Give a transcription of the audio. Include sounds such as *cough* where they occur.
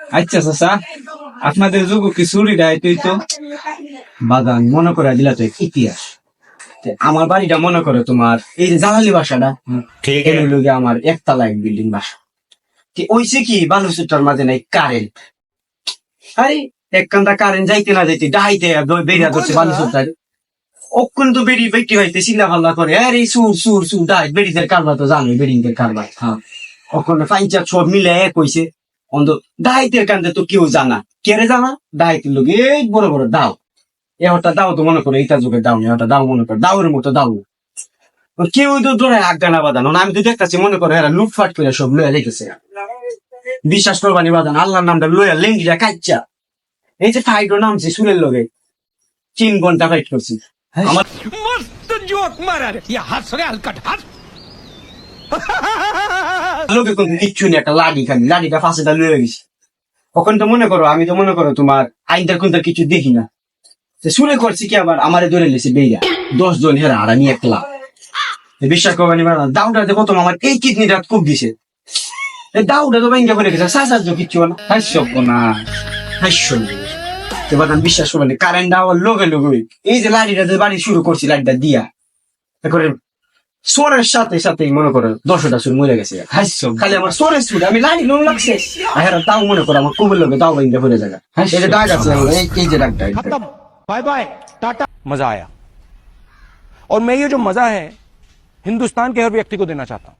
আচ্ছা চাচা আপনাদের যুগ কি চুরি দেয় তুই তো? বাগান মনে করে দিলা তো ইতিহাস। আমার বাড়িটা মনে করে তোমার এই যে জালালি বাসাটা এর লগে আমার একতলা এক বিল্ডিং বাসা। কি ওইছে কি বালুচুটার মাঝে নাই কারেন্ট। আরে এক কান্দা কারেন্ট যাইতে না যাইতে ডাইতে বেরিয়া ধরছে বালুচুটার তো বেরি বেটি হইতে চিল্লা পাল্লা করে আরে সুর সুর সুর ডাই বেরিদের কারবার তো জানোই বেরিংদের কারবার হ্যাঁ। অক্ষণ পাইঞ্চা সব মিলে এক হইছে অন্ধ দাহিতের কান্দে তো কেউ জানা। কেরে জানা? দাহিতের লোক এই বড় বড় দাও। এ হঠাৎ দাও তো মনে করো, এইটা যুগে দাও হঠাৎ দাও মনে করো, দাওয়ের মতো দাও কেউ তো ধরে আজ্ঞানা বাদানো আমি তো দেখতেছি, মনে করো এরা লুটফাট করে সব লয়ে রেখেছে বিশ্বাস করবানি বাদান আল্লাহর নামটা লইয়া লেঙ্গিটা কাচ্চা এই যে ফাইটও নামছে সুরের লোকে তিন ঘণ্টা ফাইট করছি। আমার মস্ত জোক মারার হাস *laughs* লোকে কিন্তু কিচ্ছু নেই, একটা লাডি খালি লাডিটা ফাঁসেটা লয়ে গেছি। তখন তো মনে করো, আমি তো মনে করো তোমার আইনটার কোনটার কিছু দেখি না। শুনে করছি কি আবার, আমারে ধরে লেছে বেইয়া দশ জন হেরা আর আমি একলা। বিশ্বাস করবানি ম্যাডাম দাউটাতে প্রথম আমার এই কিডনিটা খুব দিছে। দাউটা তো ব্যাংকে করে গেছে সাসার্য কিচ্ছু না। হাস্য। না হাস্য এবার আমি বিশ্বাস করবেন কারেন্ট দেওয়ার লোকে লোকে এই যে লাড়িটা বাড়ি শুরু করছি, লাড়িটা দিয়া। করে সোরের সাথে সাথে মনে করো দশটা সুর মরে গেছে হাস্য খালি আমার সোরের সুর আমি লাড়ি লোন লাগছে আর তাও মনে করো আমার কুবের লোকে তাও বাইন্দা পড়ে জায়গা এই যে দাগ আছে আমার, এই এই যে দাগটা এই দাগটা। बाय बाय टाटा मजा आया और मैं ये जो मजा है हिंदुस्तान के हर व्यक्ति को देना चाहता हूं